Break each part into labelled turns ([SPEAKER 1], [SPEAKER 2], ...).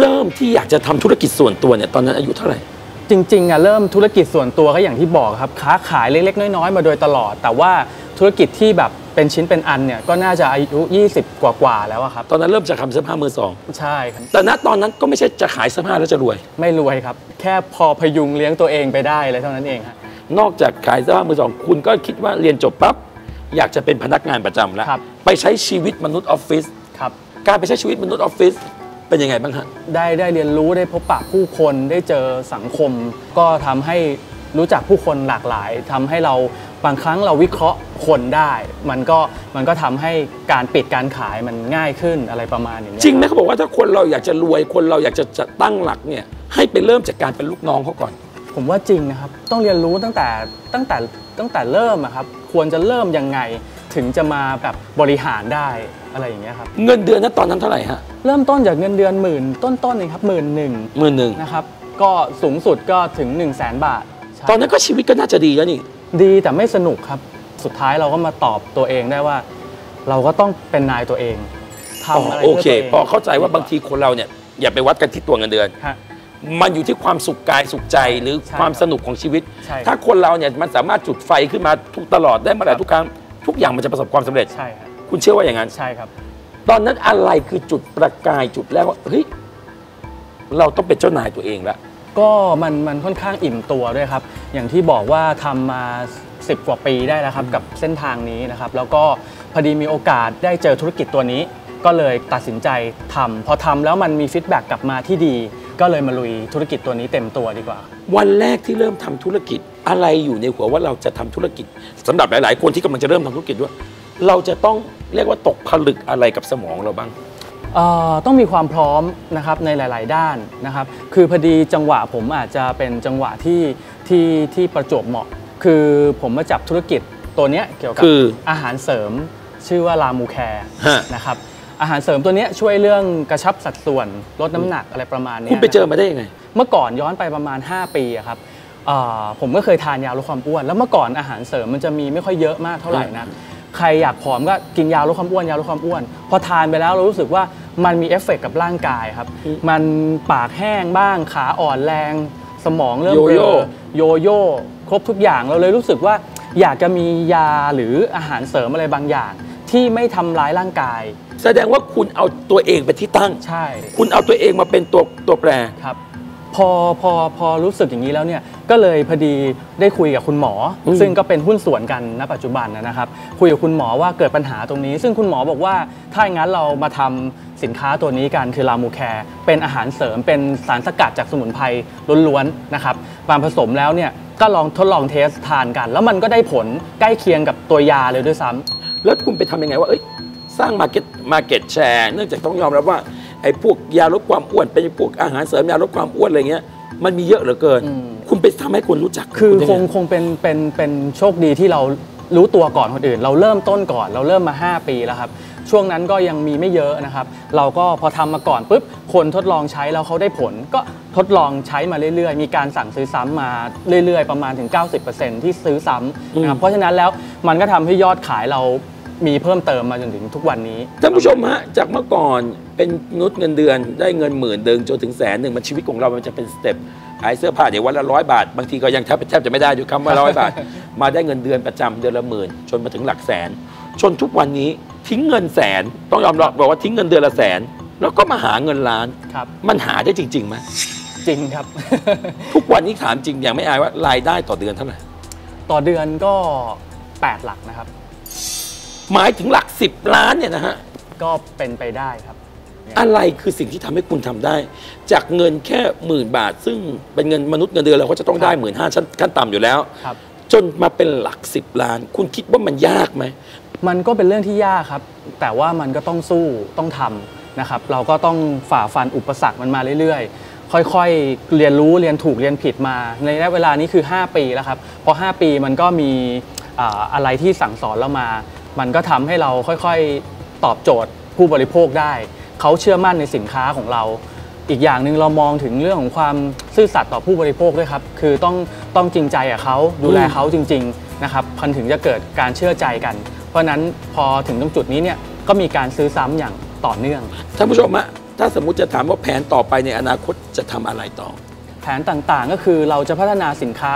[SPEAKER 1] เริ่มที่อยากจะทำธุรกิจส่วนตัวเนี่ยตอนนั้นอายุเท่าไหร่
[SPEAKER 2] จริงๆอะเริ่มธุรกิจส่วนตัวก็อย่างที่บอกครับค้าขายเล็กๆ น้อยๆ มาโดยตลอด แต่ว่าธุรกิจที่แบบเป็นชิ้นเป็นอันเนี่ยก็น่าจะอายุ 20 กว่าๆแล้วอะครับ
[SPEAKER 1] ตอนนั้นเริ่มจากทำเสื้อผ้ามือสอง
[SPEAKER 2] ใช่ครับ
[SPEAKER 1] แต่ณตอนนั้นก็ไม่ใช่จะขายเสื้อผ้าแล้วจะรวย
[SPEAKER 2] ไม่รวยครับ แค่พอพยุงเลี้ยงตัวเองไปได้เลยเท่านั้นเองฮะ
[SPEAKER 1] นอกจากขายเสื้อผ้ามือสองคุณก็คิดว่าเรียนจบปั๊บอยากจะเป็นพนักงานประจำแล้ว
[SPEAKER 2] ครับ
[SPEAKER 1] ไปใช้ชีวิตมนุษย์ออฟฟิศ
[SPEAKER 2] ครับ
[SPEAKER 1] การไปใช้ชีวิตมนุษย์ออฟฟิศ เป็นยังไงบ้างฮะ
[SPEAKER 2] ได้ได้เรียนรู้ได้พบปะผู้คนได้เจอสังคม ก็ทำให้รู้จักผู้คนหลากหลายทำให้เราบางครั้งเราวิเคราะห์คนได้ มันก็มันก็ทำให้การปิดการขายมันง่ายขึ้นอะไรประมาณอย่างนี้ย
[SPEAKER 1] จริงไหมเขาบอกว่าถ้าคนเราอยากจะรวยคนเราอยากจะจะตั้งหลักเนี่ยให้ไปเริ่มจากการเป็นลูกน้องเขาก่อน
[SPEAKER 2] ผมว่าจริงนะครับ ต้องเรียนรู้ตั้งแต่ตั้งแต่ตั้งแต่เริ่มอะครับ ควรจะเริ่มยังไง ถึงจะมาแบบบริหารได้อะไรอย่างเงี้ยครับ
[SPEAKER 1] เงินเดือนนั้นตอนนั้นเท่าไหร่ฮะ
[SPEAKER 2] เริ่มต้นจากเงินเดือนหมื่นต้นๆเองครับหมื่นหนึ่ง
[SPEAKER 1] หมื่นหนึ่ง
[SPEAKER 2] นะครับก็สูงสุดก็ถึง 1 0 0 0 0แสนบาทใช่
[SPEAKER 1] ตอนนั้นก็ชีวิตก็น่าจะดีแล้วนี่
[SPEAKER 2] ดีแต่ไม่สนุกครับสุดท้ายเราก็มาตอบตัวเองได้ว่า เราก็ต้องเป็นนายตัวเองทำอะไร
[SPEAKER 1] โอ
[SPEAKER 2] พื่
[SPEAKER 1] เค
[SPEAKER 2] ตัวง
[SPEAKER 1] พอเข้าใจว่าบางทีคนเราเนี่ยอย่าไปวัดกันที่ตัวเงินเดือน
[SPEAKER 2] ฮะ
[SPEAKER 1] มันอยู่ที่ความสุขกายสุขใจหรือ
[SPEAKER 2] ใช่
[SPEAKER 1] ความสนุกของชีวิต
[SPEAKER 2] ใช่ครับ
[SPEAKER 1] ถ้าคนเราเนี่ยมันสามารถจุดไฟขึ้นมาทุกตลอดได้เมื่อไหร่ทุกครั้ง ทุกอย่างมันจะประสบความสำเร็จ
[SPEAKER 2] ใช่ครับ
[SPEAKER 1] คุณเชื่อว่าอย่างนั้น
[SPEAKER 2] ใช่ครับ
[SPEAKER 1] ตอนนั้นอะไรคือจุดประกายจุดแรกว่า เฮ้ย เราต้องเป็นเจ้านายตัวเองแล้ว
[SPEAKER 2] ก็มันมันค่อนข้างอิ่มตัวด้วยครับ อย่างที่บอกว่าทำมา 10 กว่าปีได้แล้วครับ กับเส้นทางนี้นะครับ แล้วก็พอดีมีโอกาสได้เจอธุรกิจตัวนี้ ก็เลยตัดสินใจทำพอทำแล้วมันมีฟีดแบ็กกลับมาที่ดี ก็เลยมาลุยธุรกิจตัวนี้เต็มตัวดีกว่า
[SPEAKER 1] วันแรกที่เริ่มทำธุรกิจ อะไรอยู่ในหัวว่าเราจะทำธุรกิจสำหรับหลาย ๆ คนที่กำลังจะเริ่มทำธุรกิจด้วย เราจะต้องเรียกว่าตกผลึกอะไรกับสมองเราบ้าง
[SPEAKER 2] เอ่อต้องมีความพร้อมนะครับในหลาย ๆ ด้านนะครับ คือพอดีจังหวะผมอาจจะเป็นจังหวะที่ที่ที่ประจวบเหมาะ คือผมมาจับธุรกิจตัวเนี้ยเกี่ยวกับ
[SPEAKER 1] คือ
[SPEAKER 2] อาหารเสริมชื่อว่าลามูแคร์
[SPEAKER 1] ฮะ
[SPEAKER 2] นะครับอาหารเสริมตัวเนี้ยช่วยเรื่องกระชับสัดส่วนลดน้ำหนักอะไรประมาณเนี้ย
[SPEAKER 1] คุณไปเจอ
[SPEAKER 2] นะ
[SPEAKER 1] มาได้ยังไง
[SPEAKER 2] เมื่อก่อนย้อนไปประมาณ 5 ปีอะครับเอ่อ ผมก็เคยทานยาลดความอ้วน แล้วเมื่อก่อนอาหารเสริมมันจะมีไม่ค่อยเยอะมากเท่าไหร่นะใครอยากผอมก็กินยาลดความอ้วนยาลดความอ้วน พอทานไปแล้วเรารู้สึกว่ามันมีเอฟเฟกต์กับร่างกายครับ
[SPEAKER 1] อืม
[SPEAKER 2] มันปากแห้งบ้างขาอ่อนแรง สมองเริ่ม
[SPEAKER 1] โยโย่
[SPEAKER 2] เบลอโยโย่ครบทุกอย่างเราเลยรู้สึกว่าอยากจะมียาหรืออาหารเสริมอะไรบางอย่าง ที่ไม่ทำร้ายร่างกาย
[SPEAKER 1] แสดงว่าคุณเอาตัวเองเป็นที่ตั้ง
[SPEAKER 2] ใช่
[SPEAKER 1] คุณเอาตัวเองมาเป็นตัวตัวแปร
[SPEAKER 2] ครับ พอพอพอรู้สึกอย่างนี้แล้วเนี่ยก็เลยพอดีได้คุยกับคุณหมออ
[SPEAKER 1] ม
[SPEAKER 2] ซึ่งก็เป็นหุ้นส่วนกันณปัจจุบันนะครับ คุยกับคุณหมอว่าเกิดปัญหาตรงนี้ ซึ่งคุณหมอบอกว่าถ้าอย่างนั้นเรามาทำสินค้าตัวนี้กันคือลามูแคร์เป็นอาหารเสริมเป็นสารสกัดจากสมุนไพรล้วนๆนะครับมาผสมแล้วเนี่ยก็ลองทดลองเทสทานกัน แล้วมันก็ได้ผลใกล้เคียงกับตัวยาเลยด้วยซ้ำ
[SPEAKER 1] แล้วคุณไปทำยังไงว่าเอ้ยสร้างมาเก็ตมาเก็ตแชร์เนื่องจากต้องยอมรับว่า ไอ้พวกยาลดความอ้วนเป็นพวกอาหารเสริมยาลดความอ้วนอะไรเงี้ยมันมีเยอะเหลือเกิน
[SPEAKER 2] อืม
[SPEAKER 1] คุณไปทำให้คนรู้จัก
[SPEAKER 2] คือ
[SPEAKER 1] ณได้
[SPEAKER 2] ค
[SPEAKER 1] ไง
[SPEAKER 2] คงเป็นเป็นเป็นโชคดีที่เรารู้ตัวก่อนคนอื่น เราเริ่มต้นก่อนเราเริ่มมา 5 ปีแล้วครับ ช่วงนั้นก็ยังมีไม่เยอะนะครับ เราก็พอทำมาก่อนปุ๊บคนทดลองใช้แล้วเขาได้ผล ก็ทดลองใช้มาเรื่อยๆ มีการสั่งซื้อซ้ำมาเรื่อยๆ ประมาณถึง 90%ที่ซื้อซ้ำนะครับเพราะฉะนั้นแล้วมันก็ทำให้ยอดขายเรา มีเพิ่มเติมมาจนถึงทุกวันนี้
[SPEAKER 1] ท่านผู้ชมฮะจากเมื่อก่อนเป็นนุชเงินเดือนได้เงินหมื่นเดิงจนถึงแสนหนึ่งมันชีวิตของเรามันจะเป็นสเต็ปขายเสื้อผ้าเดี๋ยววันละร้อยบาท บางทีก็ยังแทบแทบจะไม่ได้ด้วยคำว่าร้อยบาท มาได้เงินเดือนประจำเดือนละหมื่นจนมาถึงหลักแสน จนทุกวันนี้ทิ้งเงินแสน ต้องยอมรับบอกว่าทิ้งเงินเดือนละแสน แล้วก็มาหาเงินล้าน
[SPEAKER 2] ครับ
[SPEAKER 1] มันหาได้จริงๆไหม
[SPEAKER 2] จริงครับ
[SPEAKER 1] ทุกวันนี้ถามจริงอย่างไม่อายว่ารายได้ต่อเดือนเท่าไหร่
[SPEAKER 2] ต่อเดือนก็ 8 หลักนะครับ
[SPEAKER 1] หมายถึงหลักสิบล้านเนี่ยนะฮะ
[SPEAKER 2] ก็เป็นไปได้ครับ
[SPEAKER 1] อะไรคือสิ่งที่ทำให้คุณทำได้ จากเงินแค่หมื่นบาท ซึ่งเป็นเงินมนุษย์เงินเดือนเราก็จะต้องได้
[SPEAKER 2] ครับ
[SPEAKER 1] หมื่นห้าชั้นขั้นต่ำอยู่แล้ว
[SPEAKER 2] ครับ
[SPEAKER 1] จนมาเป็นหลักสิบล้าน คุณคิดว่ามันยากไหม
[SPEAKER 2] มันก็เป็นเรื่องที่ยากครับ แต่ว่ามันก็ต้องสู้ต้องทำนะครับ เราก็ต้องฝ่าฟันอุปสรรคมันมาเรื่อยๆ ค่อยๆ เรียนรู้เรียนถูกเรียนผิดมา ในระยะเวลานี้คือ 5 ปีแล้วครับพอ5ปีมันก็มีอ่าอะไรที่สั่งสอนเรามา มันก็ทำให้เราค่อยๆตอบโจทย์ผู้บริโภคได้ เขาเชื่อมั่นในสินค้าของเรา อีกอย่างหนึ่งเรามองถึงเรื่องของความซื่อสัตย์ต่อผู้บริโภคด้วยครับ คือต้องต้องจริงใจกับเขาดูแลเขาจริงๆนะครับพันถึงจะเกิดการเชื่อใจกัน เพราะฉะนั้นพอถึงตรงจุดนี้เนี่ยก็มีการซื้อซ้ำอย่างต่อเนื่อง
[SPEAKER 1] ท่านผู้ชมฮะถ้าสมมุติจะถามว่าแผนต่อไปในอนาคตจะทำอะไรต่อ
[SPEAKER 2] แผนต่างๆก็คือเราจะพัฒนาสินค้า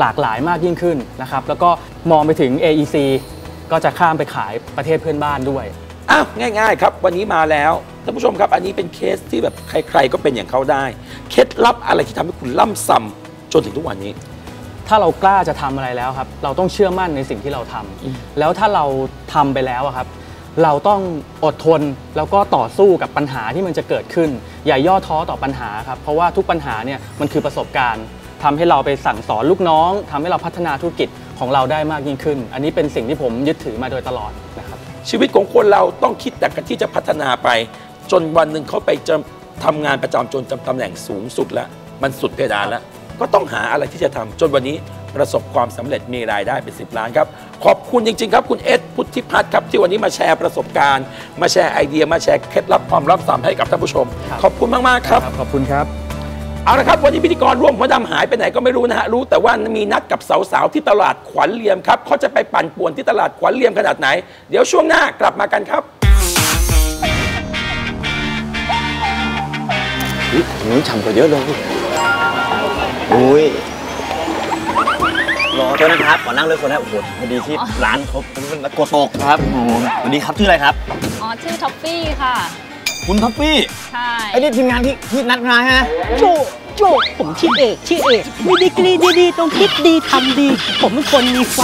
[SPEAKER 2] หลากหลายมากยิ่งขึ้นนะครับแล้วก็มองไปถึง AEC ก็จะข้ามไปขายประเทศเพื่อนบ้านด้วย
[SPEAKER 1] อ้าวง่าย ๆ ครับ วันนี้มาแล้วท่านผู้ชมครับ อันนี้เป็นเคสที่แบบใคร ๆ ก็เป็นอย่างเขาได้ เคล็ดลับอะไรที่ทำให้คุณล่ำซ้ำจนถึงทุกวันนี้
[SPEAKER 2] ถ้าเรากล้าจะทำอะไรแล้วครับ เราต้องเชื่อมั่นในสิ่งที่เราทำ
[SPEAKER 1] อืม
[SPEAKER 2] แล้วถ้าเราทำไปแล้วอะครับ เราต้องอดทนแล้วก็ต่อสู้กับปัญหาที่มันจะเกิดขึ้น อย่าย่อท้อต่อปัญหาครับ เพราะว่าทุกปัญหาเนี่ยมันคือประสบการณ์ทำให้เราไปสั่งสอนลูกน้องทำให้เราพัฒนาธุรกิจ ของเราได้มากยิ่งขึ้น อันนี้เป็นสิ่งที่ผมยึดถือมาโดยตลอดนะครับ
[SPEAKER 1] ชีวิตของคนเราต้องคิดแต่กันที่จะพัฒนาไป จนวันหนึ่งเขาไปจะทำงานประจำจนตำแหน่งสูงสุดแล้ว มันสุดเพดานแล้ว ก็ต้องหาอะไรที่จะทำจนวันนี้ประสบความสำเร็จมีรายได้เป็น10ล้านครับ ขอบคุณจริง ๆ ครับ คุณเอสพุทธิพัฒน์ครับที่วันนี้มาแชร์ประสบการณ์ มาแชร์ไอเดียมาแชร์เคล็ดลับความลับสามให้กับท่านผู้ชม
[SPEAKER 2] ครับ
[SPEAKER 1] ขอบคุณมากๆครับ
[SPEAKER 2] ขอบคุณครับ
[SPEAKER 1] เอาละครับ วันนี้พิธีกรร่วมหัวดำหายไปไหนก็ไม่รู้นะฮะ รู้แต่ว่ามีนัดกับสาวๆที่ตลาดขวัญเหลี่ยมครับเขาจะไปปั่นป่วนที่ตลาดขวัญเหลี่ยมขนาดไหน เดี๋ยวช่วงหน้ากลับมากันครับ
[SPEAKER 3] หนูฉ่ำกว่าเยอะเลยอุ้ยรอเจ้านะครับ ขอนั่งเลยคนนะโอ้โหพอดีที่ร้านเขาเป็นโกโตกครับโอ้โหสวัสดีครับชื่ออะไรครับ
[SPEAKER 4] อ๋อ ชื่อท็อฟฟี่ค่ะ
[SPEAKER 3] คุณท็อฟฟี่
[SPEAKER 4] ใช่
[SPEAKER 3] ไอ้นี่ทีมงานที่ที่นัดมาฮะ
[SPEAKER 5] โจโจผมชื่อเอกชื่อเอกมีดีกรีดีๆต้องคิดดีทำดี ผมเป็นคนมีไฟ